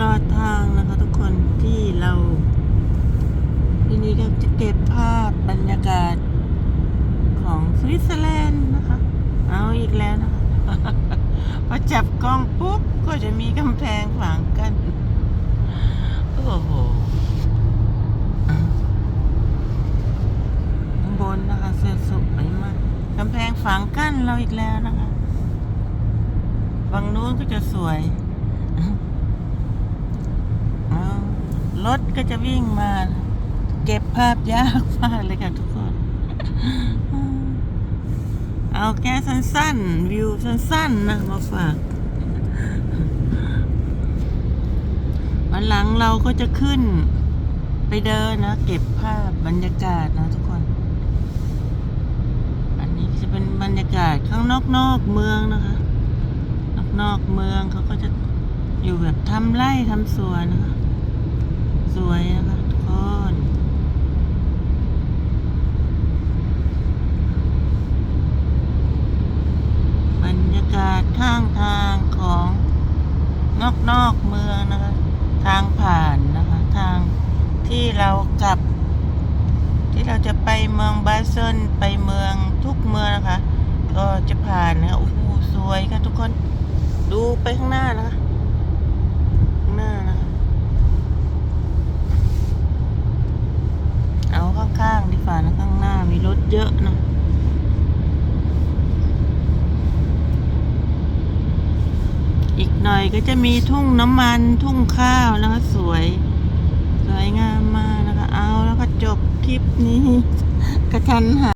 ลอดทางนะคะทุกคนที่เรา ที่นี้ก็จะเก็บภาพบรรยากาศของสวิตเซอร์แลนด์นะคะ เอาอีกแล้วนะคะ พอจับกล้องปุ๊บ ก็จะมีกำแพงขวางกัน โอ้โหข้างบนนะคะเสียสไปมากกำแพงฝังกั้นเราอีกแล้วนะคะฝั่งนู้นก็จะสวย รถก็จะวิ่งมา เก็บภาพยากมากเลยค่ะทุกคน เอาแก้สั้นๆ วิวสั้นๆนะมาฝากวันหลังเราก็จะขึ้นไปเดินนะ เก็บภาพบรรยากาศนะทุกคน อันนี้จะเป็นบรรยากาศข้างนอกๆเมืองนะคะ นอกๆเมืองเขาก็จะอยู่แบบทำไร่ทำสวนนะคะ สวยนะคะทุกคนบรรยากาศข้างทางของนอกนอกเมืองนะคะ ทางผ่านนะคะ ทางที่เรากลับ ที่เราจะไปเมืองบาเซนไปเมืองทุกเมืองนะคะ ก็จะผ่านนะคะโอ้โหสวยค่ะทุกคน ดูไปข้างหน้านะคะ ข้างหน้านะคะ เอาข้างๆดีก ว่านะข้างหน้ามีรถเยอะนะอีกหน่อยก็จะมีทุ่งน้ำมันทุ่งข้าวนะคะสวย สวยงามมากนะคะ เอาแล้วก็จบคลิปนี้ กระทันหัน